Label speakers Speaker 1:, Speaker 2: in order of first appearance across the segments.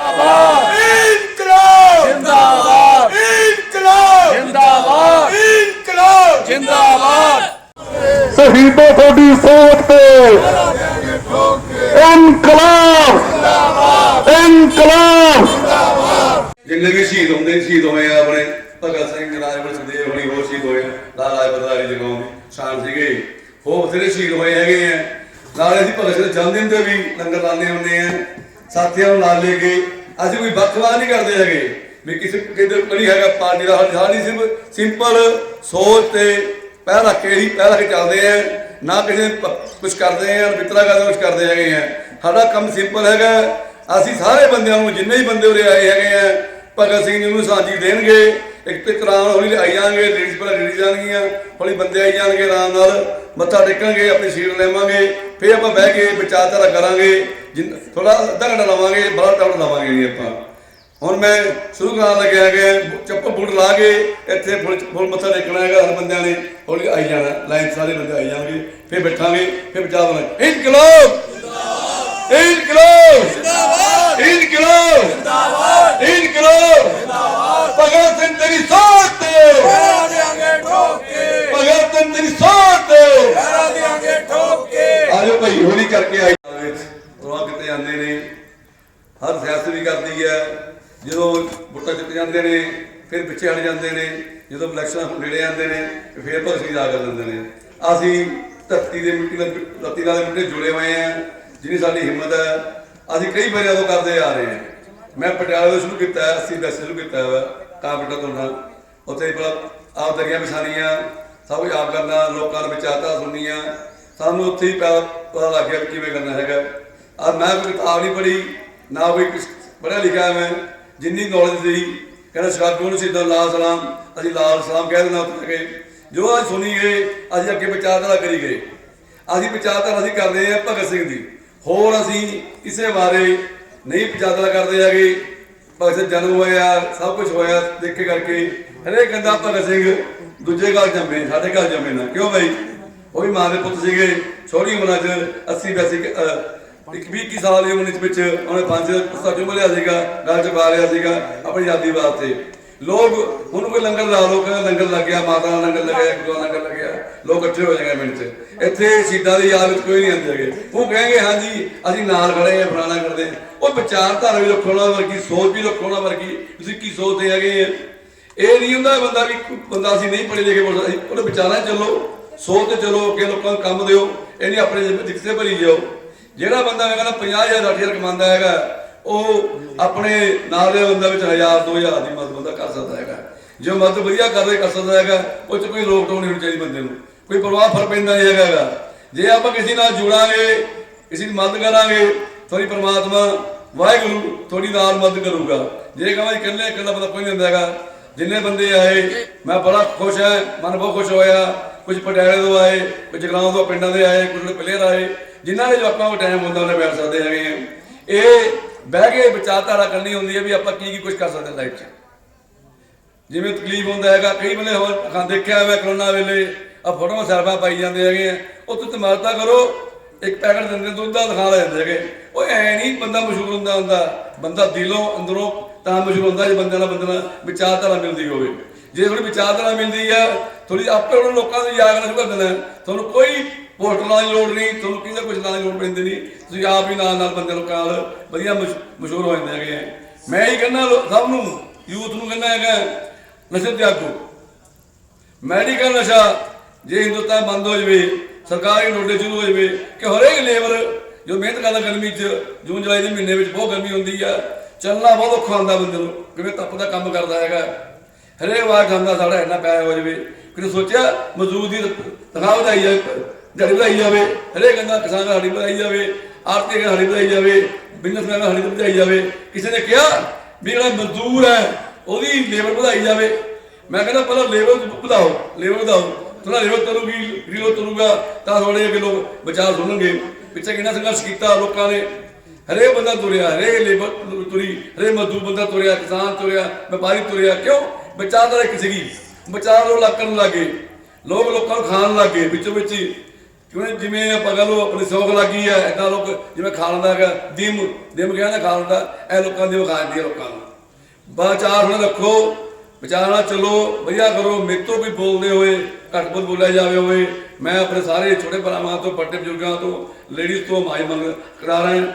Speaker 1: ਇਨਕਲਾਬ
Speaker 2: ਜਿੰਦਾਬਾਦ।
Speaker 1: ਇਨਕਲਾਬ।
Speaker 2: ਜਿੰਦਾਬਾਦ।
Speaker 1: ਇਨਕਲਾਬ।
Speaker 2: ਜਿੰਦਾਬਾਦ।
Speaker 3: ਸ਼ਹੀਦੋ ਤੁਹਾਡੀ ਸੋਚ ਤੇ ਇਨਕਲਾਬ। ਇਨਕਲਾਬ।
Speaker 4: ਜਿੰਨੇ ਵੀ ਸ਼ਹੀਦ ਹੁੰਦੇ ਸ਼ਹੀਦ ਹੋਏ ਆ ਆਪਣੇ। ਭਗਤ ਸਿੰਘ ਰਾਜਵਰ ਹੁਣੀ ਹੋਰ ਸ਼ਹੀਦ ਹੋਏ ਆ। ਲਾਲਾ ਬਰਦਾਰੀ ਜਗਾਉਂ ਦੀ ਸ਼ਾਨ ਸੀਗੇ। ਹੋਰ ਬਥੇਰੇ ਸ਼ਹੀਦ ਹੋਏ ਹੈਗੇ ਆ। ਨਾਲੇ ਅਸੀਂ ਭਗਤ ਸਿੰਘ ਦੇ ਜਨਮ ਦਿਨ ਤੇ ਵੀ ਲੰਗਰ ਲਾਉਂਦੇ ਹੁੰਦੇ ਆ। ਸਾਥੀਆਂ ਨੂੰ ਨਾਲ ਲੈ ਕੇ ਅਸੀਂ ਕੋਈ ਵੱਖਵਾਦ ਨਹੀਂ ਕਰਦੇ ਹੈਗੇ। ਵੀ ਕਿਸੇ ਕਿਤੇ ਕੋਈ ਹੈਗਾ ਪਾਰਟੀ ਦਾ ਸਾਡੀ- ਸਾਡੀ ਸਿਰਫ ਸਿੰਪਲ ਸੋਚ ਤੇ ਪਹਿਲ ਰੱਖ ਕੇ ਹੀ ਪਹਿਲ ਰੱਖ ਕੇ ਚੱਲਦੇ ਆ। ਨਾ ਕਿਸੇ ਕੁਝ ਕਰਦੇ ਆ ਮਿੱਤਰਾ ਕਰਦੇ ਕੁਝ ਕਰਦੇ ਹੈਗੇ ਆ। ਸਾਡਾ ਕੰਮ ਸਿੰਪਲ ਹੈਗਾ। ਅਸੀਂ ਸਾਰੇ ਬੰਦਿਆਂ ਨੂੰ, ਜਿੰਨੇ ਹੀ ਬੰਦੇ ਉਰੇ ਆਏ ਹੈਗੇ ਆ, ਭਗਤ ਸਿੰਘ ਜੀ ਨੂੰ ਸਾਂਝੀ ਦੇਣਗੇ। ਇੱਕ ਤੇ ਤਰਾਨ ਹੌਲੀ ਆਈ ਜਾਣਗੇ ਲੇਡੀਜ਼ ਪਹਿਲਾਂ ਲੇਡੀਜ਼ ਜਾਣਗੀਆਂ ਹੌਲੀ ਬੰਦੇ ਆਈ ਜਾਣਗੇ ਆਰਾਮ ਨਾਲ ਮੱਥਾ ਟੇਕਾਂਗੇ ਆਪਣੀ ਸੀਟ ਲੈਵਾਂਗੇ ਫਿਰ ਆਪਾਂ ਬਹਿ ਕੇ ਵਿਚਾਰਧਾਰਾ ਕਰਾਂਗੇ ਥੋੜਾ ਅੱਧਾ ਘੰਟਾ ਲਾਵਾਂਗੇ ਬੜਾ ਟਾਈਮ ਲਾਵਾਂਗੇ ਨਹੀਂ ਆਪਾਂ। ਹੁਣ ਮੈਂ ਸ਼ੁਰੂ ਕਰਾਂ ਲੱਗਿਆ ਕਿ ਚੱਪਲ ਬੂਟ ਲਾ ਕੇ ਇੱਥੇ ਫੁੱਲ ਫੁੱਲ ਮੱਥਾ ਟੇਕਣਾ ਹੈਗਾ ਹਰ ਬੰਦਿਆਂ ਨੇ ਹੌਲੀ ਆਈ ਜਾਣਾ ਲਾਈਨ ਸਾਰੇ ਬੰਦੇ ਆਈ ਜਾਣਗੇ ਫਿਰ ਬੈਠਾਂਗੇ ਫਿਰ ਵਿਚਾਰਾਂਗੇ ਇਨਕਲਾਬ! ਇਨਕਲਾਬ! ਜਿੰਦਾਬਾਦ! ਇਨਕਲਾਬ! ਜਿੰਦਾਬਾਦ! ਇਨਕਲਾਬ! ਆਜੋ ਭਾਈ ਕਰਕੇ ਉਹ ਕਿਤੇ ਜਾਂਦੇ ਨੇ। ਹਰ ਸਿਆਸਤ ਵੀ ਕਰਦੀ ਹੈ। ਜਦੋਂ ਵੋਟਾਂ ਜਿੱਤ ਜਾਂਦੇ ਨੇ ਫਿਰ ਪਿੱਛੇ ਹਟ ਜਾਂਦੇ ਨੇ। ਜਦੋਂ ਇਲੈਕਸ਼ਨ ਨੇੜੇ ਆਉਂਦੇ ਨੇ ਫਿਰ ਭਗਤ ਜਾ ਕਰ ਲੈਂਦੇ ਨੇ। ਅਸੀਂ ਧਰਤੀ ਦੇ ਮਿੱਟੀ ਨਾਲ ਧਰਤੀ ਨਾਲ ਮਿੱਟੀ ਜੁੜੇ ਹੋਏ ਆ ਜਿਹਨੀ ਸਾਡੀ ਹਿੰਮਤ ਹੈ ਅਸੀਂ ਕਈ ਵਾਰੀ ਉਦੋਂ ਕਰਦੇ ਆ ਰਹੇ ਹਾਂ। ਮੈਂ ਪਟਿਆਲੇ ਤੋਂ ਸ਼ੁਰੂ ਕੀਤਾ ਹੈ 80 ਦਾ ਸ਼ੁਰੂ ਕੀਤਾ ਹੈ ਕਾਂਪੀਟਰ ਤੋਂ ਨਾਲ ਉੱਥੇ ਬੜਾ ਆਪ ਦਰੀਆਂ ਵਿਛਾਣੀਆਂ ਸਭ ਕੁਝ ਆਪ ਕਰਨਾ, ਲੋਕਾਂ ਦੇ ਵਿਚਾਰਤਾ ਸੁਣਨੀਆਂ। ਸਾਨੂੰ ਉੱਥੇ ਹੀ ਪਤਾ ਪਤਾ ਲੱਗ ਗਿਆ ਕਿਵੇਂ ਕਰਨਾ ਹੈਗਾ। ਆ ਮੈਂ ਕੋਈ ਕਿਤਾਬ ਨਹੀਂ ਪੜ੍ਹੀ, ਨਾ ਕੋਈ ਕੁਛ ਪੜ੍ਹਿਆ ਲਿਖਿਆ ਮੈਂ। ਜਿੰਨੀ ਨੌਲੇਜ ਸੀ ਕਹਿੰਦਾ ਸ਼ਾਬੂ ਨੂੰ ਸਿੱਧਾ ਲਾਲ ਸਲਾਮ, ਅਸੀਂ ਲਾਲ ਸਲਾਮ ਕਹਿ ਦੇਣਾ ਉੱਥੇ ਜਾ ਜੋ ਅੱਜ ਸੁਣੀ ਗਏ ਅਸੀਂ ਅੱਗੇ ਵਿਚਾਰਧਾਰਾ ਕਰੀ ਗਏ। ਅਸੀਂ ਵਿਚਾਰਧਾਰਾ ਅਸੀਂ ਕਰਦੇ ਹਾਂ ਭਗਤ ਸਿੰਘ ਦੀ। ਹੋਰ ਅਸੀਂ ਕਿਸੇ ਬਾਰੇ ਨਹੀਂ ਵਿਚਾਰਧਾਰਾ ਕਰਦੇ ਹੈਗੇ। ਭਗਤ ਸਿੰਘ ਜਨਮ ਹੋਇਆ, ਸਭ ਕੁਝ ਹੋਇਆ ਦੇਖੇ ਕਰਕੇ। ਹਰੇਕ ਕਹਿੰਦਾ ਭਗਤ ਸਿੰਘ ਦੂਜੇ ਘਰ ਜੰਮੇ, ਸਾਡੇ ਘਰ ਜੰਮੇ ਨਾ। ਕਿਉਂ ਬਈ? ਉਹ ਵੀ ਮਾਂ ਦੇ ਪੁੱਤ ਸੀਗੇ, ਛੋਟੀ ਉਮਰਾਂ 'ਚ 80 ਵੈਸੀ ਇੱਕ 20 ਕੀ ਸਾਲ ਦੀ ਉਮਰ ਵਿੱਚ ਉਹਨੇ ਪੰਜ ਪੁਸਤਕ ਚੁੰਮ ਲਿਆ ਸੀਗਾ ਗੱਲ ਚੁਕਾ ਲਿਆ ਸੀਗਾ ਆਪਣੀ ਆਜ਼ਾਦੀ ਵਾਸਤੇ। ਲੋਕ, ਹੁਣ ਕੋਈ ਲੰਗਰ ਲਾ ਲੋ ਕਹਿੰਦਾ ਲੰਗਰ ਲੱਗਿਆ ਮਾਤਾ ਦਾ ਲੰਗਰ ਲੱਗਿਆ ਗੁਰੂ ਦਾ ਲੰਗਰ ਲੱਗਿਆ। ਲੋਕ ਇਕੱਠੇ ਹੋ ਜਾਣਗੇ ਮਿੰਟ 'ਚ। ਇੱਥੇ ਸ਼ਹੀਦਾਂ ਦੀ ਯਾਦ ਵਿੱਚ ਕੋਈ ਨਹੀਂ ਆਉਂਦੇ ਹੈਗੇ। ਉਹ ਕਹਾਂਗੇ ਹਾਂਜੀ, ਅਸੀਂ ਨਾਲ ਖੜੇ ਆ ਫਲਾਣਾ ਕਰਦੇ ਆ ਉਹ ਵਿਚਾਰਧਾਰਾ ਵੀ ਰੱਖੋ ਵਰਗੀ, ਸੋਚ ਵੀ ਰੱਖੋ ਨਾ ਵਰਗੀ। ਤੁਸੀਂ ਕੀ ਸੋਚਦੇ ਹੈਗੇ ਆ? ਇਹ ਨਹੀਂ ਹੁੰਦਾ ਬੰਦਾ ਵੀ ਬੰਦਾ ਅਸੀਂ ਨਹੀਂ ਪੜ੍ਹੇ ਲਿਖੇ ਬੋਲ ਅਸੀਂ ਵਿਚਾਰਾਂ ਚੱਲੋ, ਸੋਚ ਤੇ ਚੱਲੋ, ਅੱਗੇ ਲੋਕਾਂ ਨੂੰ ਕੰਮ ਦਿਓ, ਇਹ ਨਹੀਂ ਆਪਣੇ ਜਿੱਥੇ ਭਰੀ ਜਾਓ। ਜਿਹੜਾ ਬੰਦਾ ਮੈਂ ਕਹਿੰਦਾ 50000 6000 ਕਮਾਉਂਦਾ ਹੈਗਾ, ਉਹ ਆਪਣੇ ਨਾਲ ਦੇ ਬੰਦਾ ਵਿੱਚ 1000 2000 ਦੀ ਮਦਦ ਬੰਦਾ ਕਰ ਸਕਦਾ ਹੈਗਾ। ਜੋ ਮਦਦ ਵਧੀਆ ਕਰਦੇ ਕਰ ਸਕਦਾ ਹੈਗਾ, ਉਹ ਚ ਕੋਈ ਰੋਕ ਟੋਕ ਨਹੀਂ ਹੋਣੀ ਚਾਹੀਦੀ ਬੰਦੇ ਨੂੰ। ਕੋਈ ਪ੍ਰਭਾਵ ਫਰ ਪੈਂਦਾ ਨਹੀਂ ਹੈਗਾ ਗਾ। ਜੇ ਆਪਾਂ ਕਿਸੇ ਨਾਲ ਜੁੜਾਂਗੇ, ਕਿਸੇ ਦੀ ਮਦਦ ਕਰਾਂਗੇ ਥੋੜੀ ਪ੍ਰਮਾਤਮਾ ਵਾਹਿਗੁਰੂ ਥੋੜੀ ਨਾਲ ਮਦਦ ਕਰੂਗਾ। ਜੇ ਕਹਾਂ ਇਕੱਲੇ ਇਕੱਲਾ ਬੰਦਾ ਕੋਈ ਨਹੀਂ ਹੁੰਦਾ ਹੈਗਾ। ਜਿੰਨੇ ਬੰਦੇ ਆਏ, ਮੈਂ ਬੜਾ ਖੁਸ਼ ਹਾਂ, ਮਨ ਬਹੁਤ ਖੁਸ਼ ਹੋਇਆ। ਕੁਝ ਪਟਿਆਲੇ ਤੋਂ ਆਏ, ਕੁਝ ਜਗਰਾਉਂ ਤੋਂ ਪਿੰਡਾਂ ਦੇ ਆਏ, ਕੁਝ ਪਲੇਅਰ ਆਏ। ਜਿਨ੍ਹਾਂ ਦੇ ਜਵਾਕਾਂ ਕੋਲ ਟਾਈਮ ਹੁੰਦਾ, ਉਹਨੇ ਬੈਠ ਸਕਦੇ ਹੈਗੇ ਆ। ਇਹ ਬਹਿ ਕੇ ਵਿਚਾਰਧਾਰਾ ਕਰਨੀ ਹੁੰਦੀ ਹੈ ਵੀ ਆਪਾਂ ਕੀ ਕੀ ਕੁਝ ਕਰ ਸਕਦੇ ਲਾਈਫ 'ਚ। ਜਿਵੇਂ ਤਕਲੀਫ ਹੁੰਦਾ ਹੈਗਾ, ਕਈ ਬੰਦੇ ਹੋਰ, ਦੇਖਿਆ ਮੈਂ ਕਰੋਨਾ ਵੇਲੇ ਆ ਫੋਟੋਆਂ ਸਰਵਾ ਪਾਈ ਜਾਂਦੇ ਹੈਗੇ ਆ। ਉਹ ਤੁਸੀਂ ਮਾਰਤਾ ਕਰੋ, ਇੱਕ ਪੈਕਟ ਦਿੰਦੇ ਦੁੱਧ ਦਾ ਦਿਖਾ ਲੈਂਦੇ ਹੈਗੇ। ਉਹ ਐ ਨਹੀਂ ਬੰਦਾ ਮਸ਼ਹੂਰ ਹੁੰਦਾ ਹੁੰਦਾ। ਬੰਦਾ ਦਿਲੋਂ, ਅੰਦਰੋਂ ਤਾਂ ਮਸ਼ਹੂਰ ਹੁੰਦਾ ਜੇ ਬੰਦੇ ਨਾਲ ਬੰਦੇ ਨਾਲ ਵਿਚਾਰਧਾਰਾ ਮਿਲਦੀ ਹੋਵੇ। ਜੇ ਥੋੜੀ ਵਿਚਾਰਧਾਰਾ ਮਿਲਦੀ ਆ ਥੋੜੀ ਆਪੇ ਉਹਨਾਂ ਲੋਕਾਂ ਨੂੰ ਯਾਦ ਕਰਨਾ ਸ਼ੁਰੂ ਤੁਹਾਨੂੰ ਕੋਈ ਪੋਸਟ ਲਾਉਣ ਦੀ ਲੋੜ ਨਹੀਂ, ਤੁਹਾਨੂੰ ਕਿਸੇ ਕੁਝ ਲਾਉਣ ਦੀ ਲੋੜ ਪੈਂਦੀ ਨਹੀਂ। ਤੁਸੀਂ ਆਪ ਹੀ ਨਾਲ ਨਾਲ ਬੰਦੇ ਲੋਕਾਂ ਨਾਲ ਵਧੀਆ ਮਸ਼ਹੂਰ ਹੋ ਜਾਂਦੇ ਹੈਗੇ ਆ। ਮੈਂ ਹੀ ਕਹਿੰਦਾ ਸਭ ਨੂੰ, ਯੂਥ ਨੂੰ ਕਹਿੰਦਾ ਹੈਗਾ, ਨਸ਼ੇ ਤਿਆਗੋ ਮੈਡੀਕਲ ਨਸ਼ਾ ਜੇ ਹਿੰਦੁਸਤਾਨ ਬੰਦ ਹੋ ਜਵੇ, ਸਰਕਾਰੀ ਨੋਟਿਸ ਸ਼ੁਰੂ ਹੋ ਜਵੇ ਕਿ ਹਰੇਕ ਲੇਬਰ ਜੋ ਮਿਹਨਤ ਕਰਦਾ ਗਰਮੀ 'ਚ, ਜੂਨ ਜੁਲਾਈ ਦੇ ਮਹੀਨੇ ਵਿੱਚ ਬਹੁਤ ਗਰਮੀ ਹੁੰਦੀ ਆ, ਚੱਲਣਾ ਬਹੁਤ ਔਖਾ ਹੁੰਦਾ ਬੰਦੇ ਨੂੰ ਕਿਵੇਂ ਤਪਦਾ ਕੰਮ ਕਰਦਾ ਹੈਗਾ। ਹਰੇਕ ਵਾਰ ਖਾਂਦਾ ਸਾਡਾ ਇੰਨਾ ਪੈਸਾ ਹੋ ਜਵੇ, ਕਿਤੇ ਸੋਚਿਆ ਮਜ਼ਦੂਰ ਦੀ ਤਨਖਾਹ ਵਧਾਈ ਜਾਵੇ, ਦਿਹਾੜੀ ਵਧਾਈ ਜਾਵੇ, ਹਰੇਕ ਗੰਦਾ ਕਿਸਾਨ ਦਾ ਦਿਹਾੜੀ ਵਧਾਈ ਜਾਵੇ ਆਰਤੀ ਦਾ ਦਿਹਾੜੀ ਵਧਾਈ ਜਾਵੇ, ਬਿਜ਼ਨਸਮੈਨ ਦਾ ਦਿਹਾੜੀ ਵਧਾਈ ਜਾਵੇ, ਕਿਸੇ ਨੇ ਕਿਹਾ ਵੀ ਜਿਹੜਾ ਮਜ਼ਦੂਰ ਹੈ, ਉਹਦੀ ਲੇਬਰ ਵਧਾਈ ਜਾਵੇ। ਮੈਂ ਕਹਿੰਦਾ ਪਹਿਲਾਂ ਲੇਬਰ ਵਧਾਓ ਲੇਬਰ ਵਧਾਓ। ਥੋੜਾ ਲੇਵਲ ਤਰੂਗੀ ਰੀਲੋ ਤਰੂਗਾ, ਤਾਂ ਥੋੜੇ ਜਿਹੇ ਲੋਕ ਵਿਚਾਰ ਸੁਣਨਗੇ। ਪਿੱਛੇ ਕਿੰਨਾ ਸੰਘਰਸ਼ ਕੀਤਾ ਲੋਕਾਂ ਨੇ। ਹਰੇਕ ਬੰਦਾ ਤੁਰਿਆ, ਹਰੇਕ ਲੇਬਰ ਤੁਰੀ, ਹਰੇਕ ਮਜ਼ਦੂਰ ਬੰਦਾ ਤੁਰਿਆ, ਕਿਸਾਨ ਤੁਰਿਆ, ਵਪਾਰੀ ਤੁਰਿਆ। ਕਿਉਂ? ਵਿਚਾਰਧਾਰਾ ਇੱਕ ਸੀਗੀ। ਵਿਚਾਰ ਲੋਕ ਲੱਕਣ ਨੂੰ ਲੱਗੇ ਲੋਕ ਲੋਕਾਂ ਨੂੰ ਖਾਣ ਲੱਗੇ ਵਿੱਚੋਂ ਵਿੱਚ। ਹੀ ਕਿਉਂ? ਜਿਵੇਂ ਆਪਾਂ ਕਹ ਲਓ, ਆਪਣੀ ਸੌਖ ਲੱਗੀ ਹੈ, ਏਦਾਂ ਲੋਕ ਜਿਵੇਂ ਖਾ ਲੈਂਦਾ ਹੈਗਾ, ਦਿਮ ਦਿਮ ਕਹਿੰਦਾ ਖਾ ਲੈਂਦਾ ਇਹ ਲੋਕਾਂ ਦੀ ਖਾ ਜਾਂਦੀ ਹੈ ਲੋਕਾਂ ਨੂੰ। ਬਾਚਾਰ ਹੁਣ ਰੱਖੋ ਵਿਚਾਰ ਚੱਲੋ ਵਧੀਆ ਕਰੋ ਮੇਰੇ ਤੋਂ ਵੀ ਬੋਲਦੇ ਹੋਏ ਘੱਟ ਬੋਲ ਬੋਲਿਆ ਜਾਵੇ ਹੋਏ ਮੈਂ ਆਪਣੇ ਸਾਰੇ ਛੋਟੇ ਭਰਾਵਾਂ ਤੋਂ ਵੱਡੇ ਬਜ਼ੁਰਗਾਂ ਤੋਂ ਲੇਡੀਜ਼ ਤੋਂ ਮਾਈ ਮੰਗ ਕਰਾ ਰਿਹਾ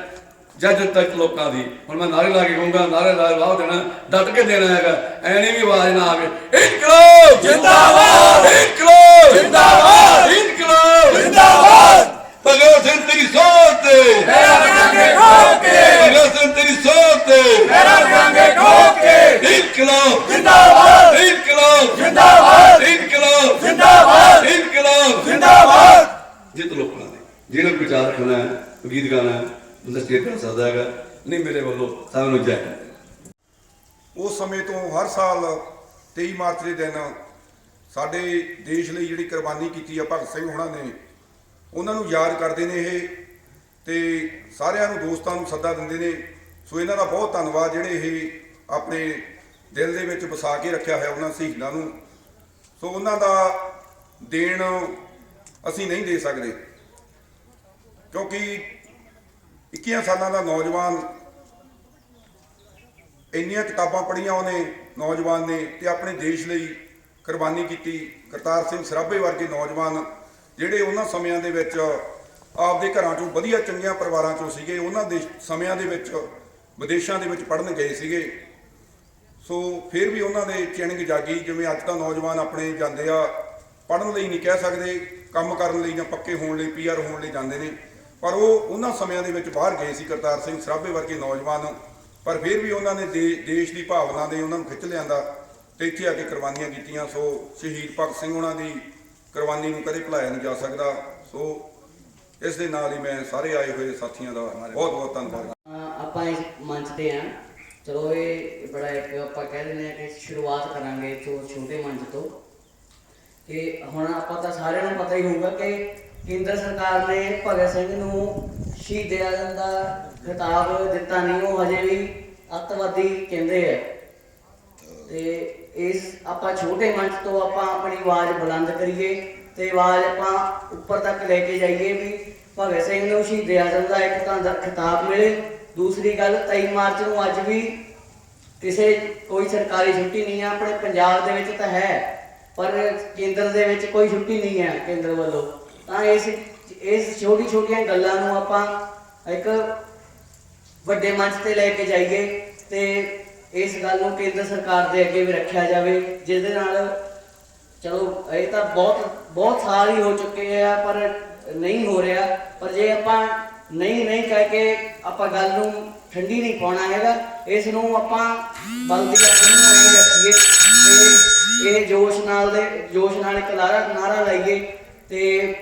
Speaker 4: ਜੱਜ ਤੱਕ ਲੋਕਾਂ ਦੀ। ਹੁਣ ਮੈਂ ਨਾਰੇ ਲਾ ਕੇ ਕਹੂੰਗਾ ਨਾਰੇ ਲਾ ਲਾਹ ਦੇਣਾ ਡਟ ਕੇ ਦੇਣਾ ਹੈਗਾ ਐਣੀ ਵੀ ਆਵਾਜ਼ ਨਾ ਆਵੇ। ਇਨਕਲਾਬ!
Speaker 1: ਜਿੰਦਾਬਾਦ!
Speaker 4: ਇਨਕਲਾਬ!
Speaker 1: ਜਿੰਦਾਬਾਦ!
Speaker 4: ਇਨਕਲਾਬ!
Speaker 1: ਜਿੰਦਾਬਾਦ!
Speaker 4: ਭਗਤ ਸਿੰਘ ਤੇਰੀ ਸੋਚ ਤੇ।
Speaker 1: ਮੇਰਾ ਕਰਾਂਗੇ ਠੋਕ ਕੇ।
Speaker 4: ਭਗਤ ਸਿੰਘ ਤੇਰੀ ਸੋਚ ਤੇ।
Speaker 1: ਮੇਰਾ ਕਰਾਂਗੇ ਠੋਕ ਕੇ
Speaker 4: ਇਨਕਲਾਬ
Speaker 1: ਜਿੰਦਾਬਾਦ
Speaker 4: ਇਨਕਲਾਬ
Speaker 1: ਜਿੰਦਾਬਾਦ
Speaker 4: ਇਨਕਲਾਬ
Speaker 1: ਜਿੰਦਾਬਾਦ
Speaker 4: ਇਨਕਲਾਬ
Speaker 1: ਜਿੰਦਾਬਾਦ
Speaker 4: ਜਿੱਤ ਲੋਕਾਂ ਦੇ ਜਿਹੜਾ ਕੋਈ ਵਿਚਾਰ ਰੱਖਣਾ ਹੈ ਗੀਤ ਗਾਣਾ ਹੈ ਬੰਦਾ ਸਟੇਟ ਕਰ ਸਕਦਾ ਹੈਗਾ ਨਹੀਂ ਮੇਰੇ ਵੱਲੋਂ ਸਭ ਨੂੰ ਜੈ ਹਿੰਦ।
Speaker 5: ਉਸ ਸਮੇਂ ਤੋਂ ਹਰ ਸਾਲ 23 ਮਾਰਚ ਦੇ ਦਿਨ ਸਾਡੇ ਦੇਸ਼ ਲਈ ਜਿਹੜੀ ਕੁਰਬਾਨੀ ਕੀਤੀ ਆ ਭਗਤ ਸਿੰਘ ਹੋਣਾ ਨੇ, ਉਹਨਾਂ ਨੂੰ ਯਾਦ ਕਰਦੇ ਨੇ ਇਹ ਤੇ ਸਾਰਿਆਂ ਨੂੰ ਦੋਸਤਾਂ ਨੂੰ ਸੱਦਾ ਦਿੰਦੇ ਨੇ। ਸੋ ਇਹਨਾਂ ਦਾ ਬਹੁਤ ਧੰਨਵਾਦ ਜਿਹੜੇ ਇਹ ਆਪਣੇ ਦਿਲ ਦੇ ਵਿੱਚ ਵਸਾ ਕੇ ਰੱਖਿਆ ਹੋਇਆ ਉਹਨਾਂ ਸ਼ਹੀਦਾਂ ਨੂੰ। ਸੋ ਉਹਨਾਂ ਦਾ ਦੇਣ ਅਸੀਂ ਨਹੀਂ ਦੇ ਸਕਦੇ, ਕਿਉਂਕਿ 21 ਸਾਲਾਂ ਦਾ ਨੌਜਵਾਨ ਇੰਨੀਆਂ ਕਿਤਾਬਾਂ ਪੜ੍ਹੀਆਂ ਉਹਨੇ ਨੌਜਵਾਨ ਨੇ ਤੇ ਆਪਣੇ ਦੇਸ਼ ਲਈ ਕੁਰਬਾਨੀ ਕੀਤੀ। ਕਰਤਾਰ ਸਿੰਘ ਸਰਾਭੇ ਵਰਗੇ ਨੌਜਵਾਨ ਜਿਹੜੇ ਉਹਨਾਂ ਸਮਿਆਂ ਦੇ ਵਿੱਚ ਆਪਦੇ ਘਰਾਂ ਚੋਂ ਵਧੀਆ ਚੰਗੀਆਂ ਪਰਿਵਾਰਾਂ ਚੋਂ ਸੀਗੇ, ਉਹਨਾਂ ਦੇ ਸਮਿਆਂ ਦੇ ਵਿੱਚ ਵਿਦੇਸ਼ਾਂ ਦੇ ਵਿੱਚ ਪੜ੍ਹਨ ਗਏ ਸੀਗੇ। ਸੋ ਫਿਰ ਵੀ ਉਹਨਾਂ ਦੇ ਚਿਣਗ ਜਾਗੀ ਜਿਵੇਂ ਅੱਜ ਤਾਂ ਨੌਜਵਾਨ ਆਪਣੇ ਜਾਂਦੇ ਆ, ਪੜ੍ਹਨ ਲਈ ਨਹੀਂ ਕਹਿ ਸਕਦੇ, ਕੰਮ ਕਰਨ ਲਈ ਜਾਂ ਪੱਕੇ ਹੋਣ ਲਈ ਪੀਆਰ ਹੋਣ ਲਈ ਜਾਂਦੇ ਨੇ। ਪਰ ਉਹ ਉਹਨਾਂ ਸਮਿਆਂ ਦੇ ਵਿੱਚ ਬਾਹਰ ਗਏ ਸੀ ਕਰਤਾਰ ਸਿੰਘ ਸਰਾਭੇ ਵਰਗੇ ਨੌਜਵਾਨ। ਪਰ ਫਿਰ ਵੀ ਉਹਨਾਂ ਨੇ ਦੇ- ਦੇਸ਼ ਦੀ ਭਾਵਨਾ ਦੇ ਉਹਨਾਂ ਨੂੰ ਖਿੱਚ ਲਿਆਂਦਾ ਤੇ ਇੱਥੇ ਆ ਕੇ ਕੁਰਬਾਨੀਆਂ ਕੀਤੀਆਂ। ਸੋ ਸ਼ਹੀਦ ਭਗਤ ਸਿੰਘ ਉਹਨਾਂ ਦੀ ਕੁਰਬਾਨੀ ਨੂੰ ਕਦੇ ਭੁਲਾਇਆ ਨਹੀਂ ਜਾ ਸਕਦਾ। ਸੋ ਇਸ ਦੇ ਨਾਲ ਹੀ ਮੈਂ ਸਾਰੇ ਆਏ ਹੋਏ ਸਾਥੀਆਂ ਦਾ ਬਹੁਤ ਬਹੁਤ ਧੰਨਵਾਦ
Speaker 6: ਆਪਾਂ ਇਸ ਮੰਚ ਤੇ ਆ। ਚਲੋ ਇਹ ਬੜਾ ਇੱਕ ਆਪਾਂ ਕਹਿ ਦਿੰਦੇ ਆ ਕਿ ਸ਼ੁਰੂਆਤ ਕਰਾਂਗੇ ਤੋਂ ਛੋਟੇ ਮੰਚ ਤੋਂ। ਕਿ ਹੁਣ ਆਪਾਂ ਤਾਂ ਸਾਰਿਆਂ ਨੂੰ ਪਤਾ ਹੀ ਹੋਊਗਾ ਕਿ ਕੇਂਦਰ ਸਰਕਾਰ ਨੇ ਭਗਤ ਸਿੰਘ ਨੂੰ ਸ਼ਹੀਦ ਆਜ਼ਮ ਦਾ ਖਿਤਾਬ ਦਿੱਤਾ ਨਹੀਂ, ਉਹ ਹਜੇ ਵੀ ਅੱਤਵਾਦੀ ਕਹਿੰਦੇ ਆ। ਤੇ ਇਸ ਆਪਾਂ ਛੋਟੇ ਮੰਚ ਤੋਂ ਆਪਾਂ ਆਪਣੀ ਆਵਾਜ਼ ਬੁਲੰਦ ਕਰੀਏ ਤੇ ਆਵਾਜ਼ ਆਪਾਂ ਉੱਪਰ ਤੱਕ ਲੈ ਕੇ ਜਾਈਏ ਵੀ ਭਗਤ ਸਿੰਘ ਨੂੰ ਸ਼ਹੀਦ ਆਜ਼ਮ ਦਾ ਇੱਕ ਤਾਂ ਖਿਤਾਬ ਮਿਲੇ। ਦੂਸਰੀ ਗੱਲ 23 ਮਾਰਚ ਨੂੰ ਅੱਜ ਵੀ ਕਿਸੇ, ਕੋਈ ਸਰਕਾਰੀ ਛੁੱਟੀ ਨਹੀਂ ਹੈ ਆਪਣੇ ਪੰਜਾਬ ਦੇ ਵਿੱਚ ਤਾਂ ਹੈ, ਪਰ ਕੇਂਦਰ ਦੇ ਵਿੱਚ ਕੋਈ ਛੁੱਟੀ ਨਹੀਂ ਹੈ ਕੇਂਦਰ ਵੱਲੋਂ। ਤਾਂ ਇਸ ਇਸ ਛੋਟੀ ਛੋਟੀਆਂ ਗੱਲਾਂ ਨੂੰ ਆਪਾਂ ਇੱਕ ਵੱਡੇ ਮੰਚ ਤੇ ਲੈ ਕੇ ਜਾਈਏ ਤੇ ਇਸ ਗੱਲ ਨੂੰ ਕੇਂਦਰ ਸਰਕਾਰ ਦੇ ਅੱਗੇ ਵੀ ਰੱਖਿਆ ਜਾਵੇ, ਜਿਹਦੇ ਨਾਲ ਚਲੋ ਇਹ ਤਾਂ ਬਹੁਤ ਬਹੁਤ ਸਾਲ ਹੀ ਹੋ ਚੁੱਕੇ ਆ, ਪਰ ਨਹੀਂ ਹੋ ਰਿਹਾ। ਪਰ ਜੇ ਆਪਾਂ ਨਹੀਂ ਨਹੀਂ ਕਹਿ ਕੇ ਆਪਾਂ ਗੱਲ ਨੂੰ ਠੰਡੀ ਨਹੀਂ ਪਾਉਣਾ ਹੈਗਾ, ਇਸ ਨੂੰ ਆਪਾਂ ਬਲਦੀ ਨਹੀਂ ਰੱਖੀਏ ਤੇ ਇਹ ਜੋਸ਼ ਨਾਲ ਦੇ, ਜੋਸ਼ ਨਾਲ ਇੱਕ ਨਾਰਾ ਲਾਈਏ ਤੇ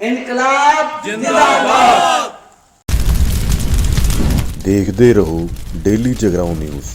Speaker 6: ਇਨਕਲਾਬ
Speaker 1: ਜਿੰਦਾਬਾਦ।
Speaker 7: ਦੇਖਦੇ ਰਹੋ ਡੇਲੀ ਜਗਰਾਉਂ ਨਿਊਜ਼।